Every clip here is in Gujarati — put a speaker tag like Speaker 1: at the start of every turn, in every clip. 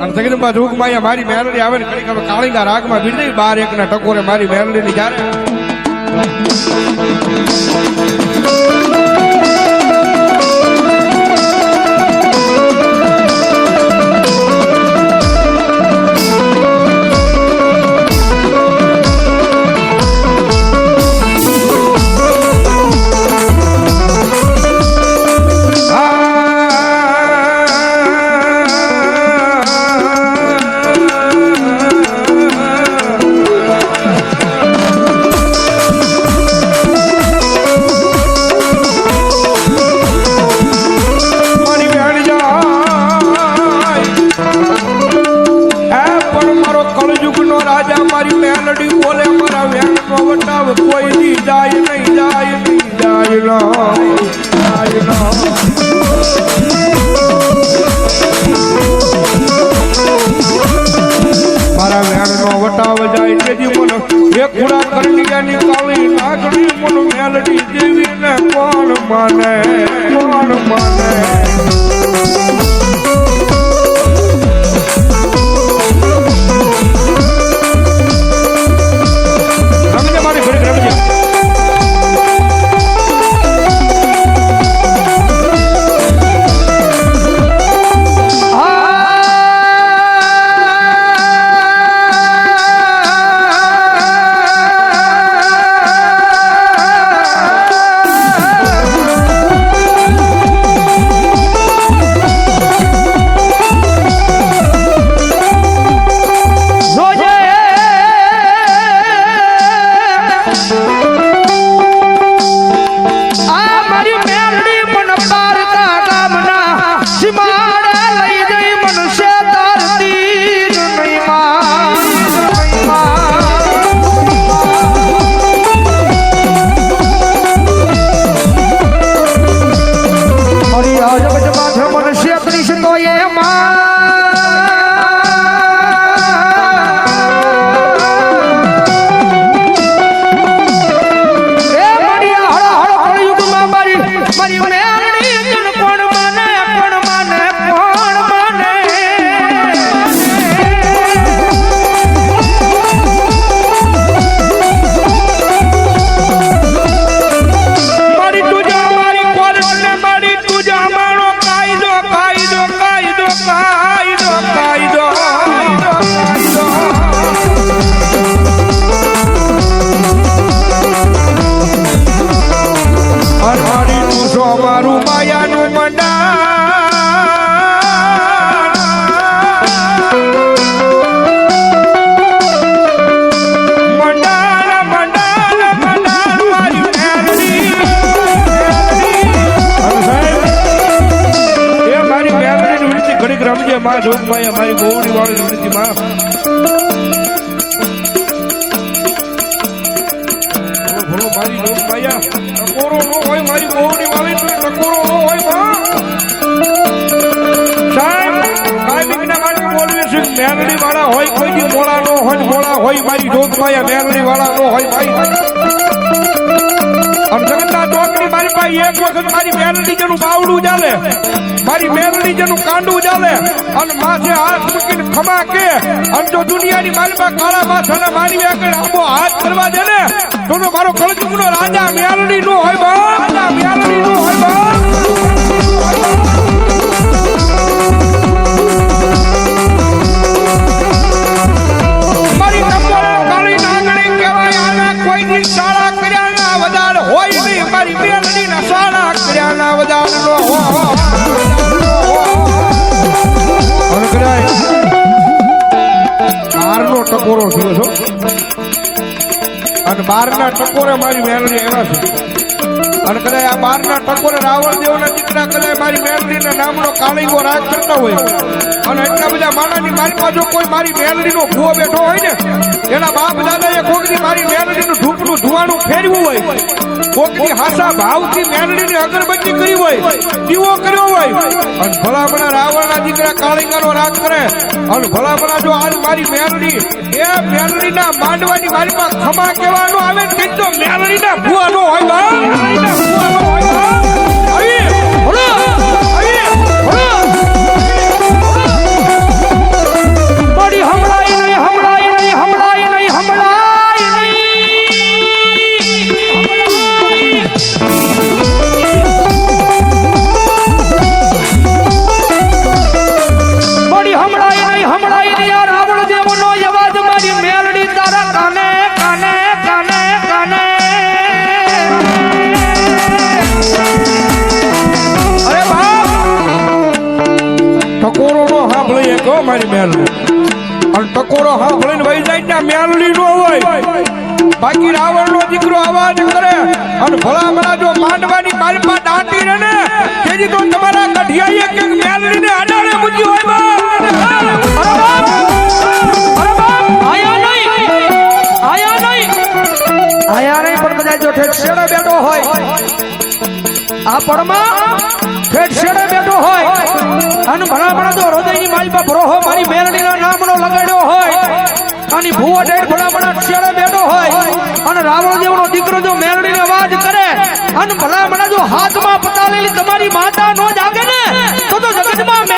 Speaker 1: અને જગદંબા જોગમાં મારી મેલડી આવે ને ઘડીક હવે કાળીના રાગમાં બીજી બાર એકના ટકોરે મારી મેલડી ની જ્યારે માને કોણ માને? મારી
Speaker 2: માં અમારી મારી ગોવડી વાળી નો હોય, મારી ગોવડી નો હોયમાં હોય, કોઈ દી મોળા નો હોય મોળા હોય ભાઈ. અને જગન્નાથ પાસે એક વખત મારી મેલડી જેનું બાવડું ચાલે. મારી મેલડી જેનું કાંડું ચાલે. અને માથે હાથ મૂકીને ખમા કે, અને જો દુનિયાની પાસે કાળા માથાને મારી આગળ આંબો હાથ કરવા દે ને તો મારો કળજુગનો રાજા મેલડી નો હોય બા રાજા મેલડી નો હોય બા સારા કર્યા ના બારનો ટકોરો થયો છો અને બારના ટકોરે મારી મેલડી એવા છે અને કદાચ આ બારના ટકોરે રાવણ દેવના દીકરા કદાચ મારી મેલડીના નામનો કાળીગો રાજ કરતા હોય. અને એટલા બધા માનાની મારી જો કોઈ મારી મેલડીનો ભૂવો બેઠો હોય ને, એના બાપ દાદાએ કોકની મારી મેલડીનું ધૂપનું ધુવાનું ફેરવ્યું હોય, કોકની હાસા ભાવથી મેલડીની અગરબત્તી કરી હોય, દીવો કર્યો હોય, અને ભલામણા રાવણના દીકરા કાળીંગાનો રાગ કરે, અને ભલામણા જો આજ મારી મેલડી, એ મેલડીના માંડવાની મારી પાસે ખમા કહેવાનો આવે ને તો મેલડીના ભૂવાનો હોય બા મેલડીના ટકોરો સાંભળીને વહી જાય ત્યાં મેલડી નો હોય. બાકી રાવણ નો દીકરો અવાજ કરે અને ભલામણા ભલા જો માંડવાની માલપા દાંતી રહે ને તેથી તો તમારા ગઢિયાએ કે મેલડી ને અડાડે મૂકી હોય બા.
Speaker 1: આયા નહીં આયા નહીં. પણ કદાચ જો ઠેક બેઠો હોય. આ પરમા શેડે બેઠો હોય અને ઘણા ભલા તો હૃદયની માલ પર ભરોહો મારી મેરડીના નામનો લગાડ્યો હોય અને ભૂવો ઠેઠ ઘણા ભલા શેડે બેઠો હોય અને રાવણ દેવનો દીકરો જો મેલડીનો અવાજ કરે અને ભલા ભલા જો હાથમાં પતાલેલી તમારી માતા નો જાગે ને તો તો જગતમાં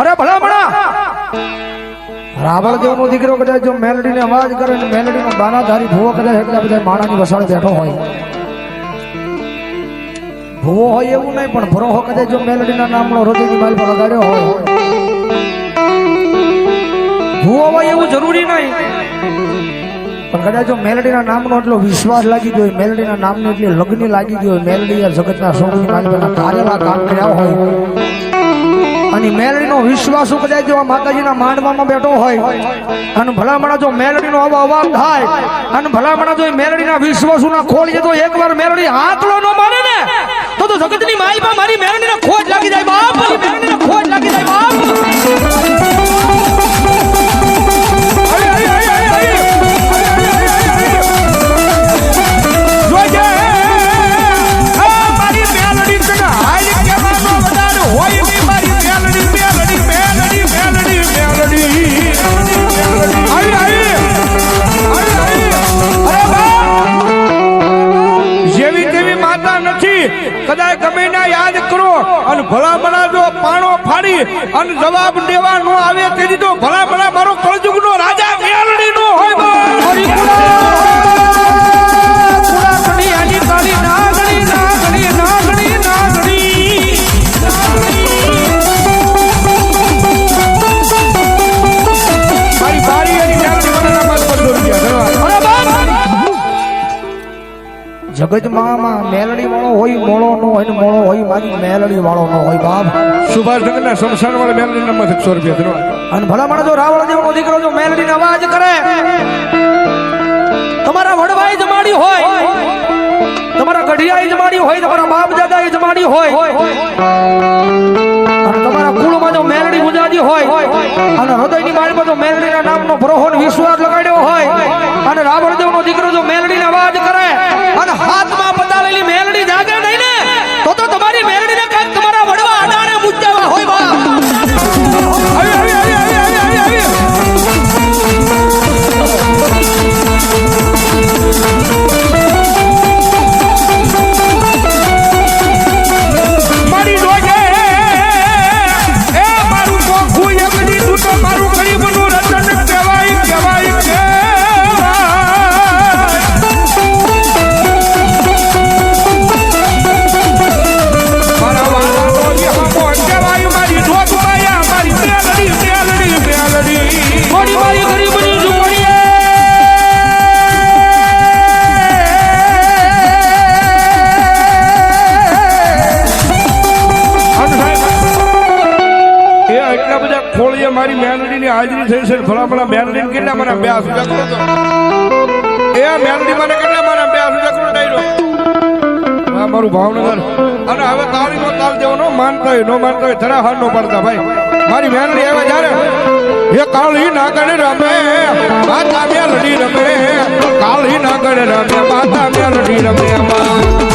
Speaker 1: અરે ભલા ભલા. રાવણ દેવ નો દીકરો કદાચ જો મેલડી ને અવાજ કરે ને મેલડી નો દાનાધારી ભૂવો કદાચ એટલા બધા માણાની વસાણ બેઠો હોય. ભૂવો હોય એવું નહીં પણ ભરોહો કદાચ જો મેલડી ના નામનો હૃદયની માલ પર લગાડ્યો હોય. ભૂવો હોય એવું જરૂરી નહીં. પણ કદાચ જો મેલડીના નામનો એટલો વિશ્વાસ લાગી ગયો મેલડીના નામની એટલી લગ્ન લાગી ગયો મેલડી જગતના સૌથી માલિકના કામ કર્યા હોય. અને મેલડીનો વિશ્વાસ કદાચ જો માતાજીના માંડવામાં બેઠો હોય. અને ભલામણા જો મેલડીનો આવો અવાજ થાય, અને ભલામણા જો મેલડીના વિશ્વાસુના ખોલીએ તો એકવાર મેલડી હાથલો ન મારે ને, તો તો જગતની માલમાં મારી મેલડીને ખોજ લાગી જાય બાપ. મેલડીને ખોજ લાગી જાય બાપ.
Speaker 2: અને જવાબ દેવા નો આવે તેથી તો ભલા
Speaker 1: જગતમાં માં મેલડી વાળો હોય મોળો નો હોય ને મોળો હોય મારી મેલડી વાળો નો હોય બાપ.
Speaker 2: સુભાષનગરના શમશાન વાળા મેલડી નમત એકસો રૂપિયા
Speaker 1: અને ભલા માણસો રાવણ દેવનો દીકરો જો મેલડીનો અવાજ કરે તમારા વડવાઈ જમાડી હોય તમારા ગઢિયાએ જમાડી હોય તમારા બાપ દાદાએ જમાડી હોય અને તમારા કુળમાં જો મેલડી ગુજાજી હોય અને હૃદયની માળમાં જો મેલડીના નામનો ભરોહો ને વિશ્વાસ લગાડ્યો હોય અને રાવણ દેવનો દીકરો જો મેલડીનો અવાજ કરે મેલડી
Speaker 2: કેટલા મને બે આસુ કરો તો? એ મેલડી મને કેટલા મને બે આસુ કરો ડાયરો? આ મારું ભાવનગર. અને હવે તાળી નો તાલ દેવો નો માનતા હોય નો માનતા હોય ધરા હાર નો પડતા ભાઈ. મારી મેલડી આવે જ્યારે, એ કાળી નાગણ રમે, માતા મેલડી રમે, કાળી નાગણ રમે, માતા મેલડી રમે આવી